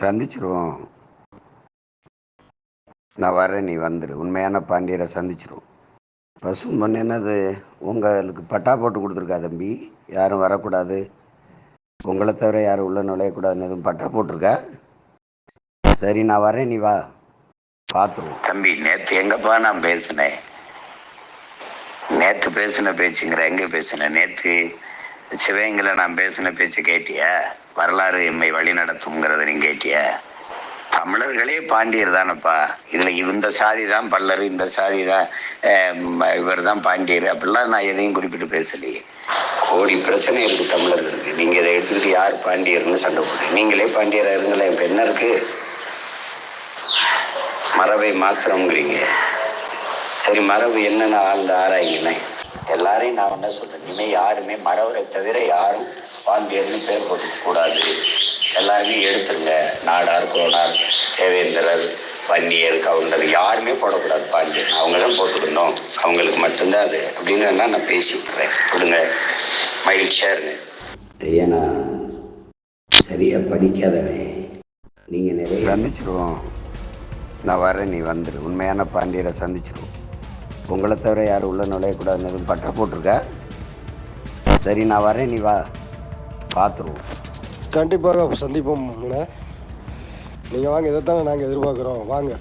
சந்திச்சிருவோம். நான் வரேன் நீ வந்துடு உண்மையான பாண்டியரை சந்திச்சிருவோம். பசும் பொண்ணு என்னது? உங்களுக்கு பட்டா போட்டு கொடுத்துருக்கா தம்பி? யாரும் வரக்கூடாது. உங்களை தவிர யாரும் உள்ள நுழையக்கூடாதுன்னு எதுவும் பட்டா போட்டிருக்கா? சரி நான் வரேன். நீ வா. பார்த்துருவோம். தம்பி நேற்று எங்கப்பா நான் பேசினேன்? நேற்று பேசின பேச்சுங்கிற எங்கே பேசினேன் நேற்று சிவகங்கையில நான் பேசின பேச்சு கேட்டிய? வரலாறு எம்மை வழி நடத்தும்ங்கிறத நீ கேட்டிய? தமிழர்களே பாண்டியர் தானப்பா. இதில் இந்த சாதி தான் பல்லர் இந்த சாதி தான் இவர் தான் பாண்டியர். அப்படிலாம் நான் எதையும் குறிப்பிட்டு பேசலையே. கோடி பிரச்சனை இருக்குது தமிழர்களுக்கு. நீங்கள் இதை எடுத்துக்கிட்டு யார் பாண்டியர்னு சண்டை போடுறீங்க? நீங்களே பாண்டியராக இருங்களேன். இப்போ என்ன இருக்கு? மரபை மாத்திரம்ங்கிறீங்க சரி மரபு என்னென்ன ஆழ்ந்து ஆராய்ங்கண்ணே எல்லாரையும் நான் என்ன சொல்றேன்? இனிமே யாருமே மரவரை தவிர யாரும் பாண்டியர்னு பேர் போட்டுக்க கூடாது. எல்லாருமே எடுத்துருங்க. நாடார் கோனார் தேவேந்திரர் பன்னியர் கவுண்டர் யாருமே போடக்கூடாது பாண்டியர். அவங்க தான் போட்டுக்கணும். அவங்களுக்கு மட்டும்தான் அது. அப்படின்னு நான் பேசிக்கிறேன். கொடுங்க. மகிழ்ச்சியா இருங்க ஐயா நான் சரியாக படிக்காதவன். நீங்கள் நிறைய சந்திச்சிருவோம். நான் வரேன் நீ வந்துடு உண்மையான பாண்டியரை சந்திச்சிருவோம். உங்களை தவிர யாரும் உள்ள நுழையக்கூடாதுன்னு எதுவும் பட்டா சரி நான் வரேன். நீ வா. பார்த்துருவோம் கண்டிப்பாக சந்திப்போம் நீங்கள் வாங்க இதைத்தானே நாங்கள் எதிர்பார்க்குறோம். வாங்க.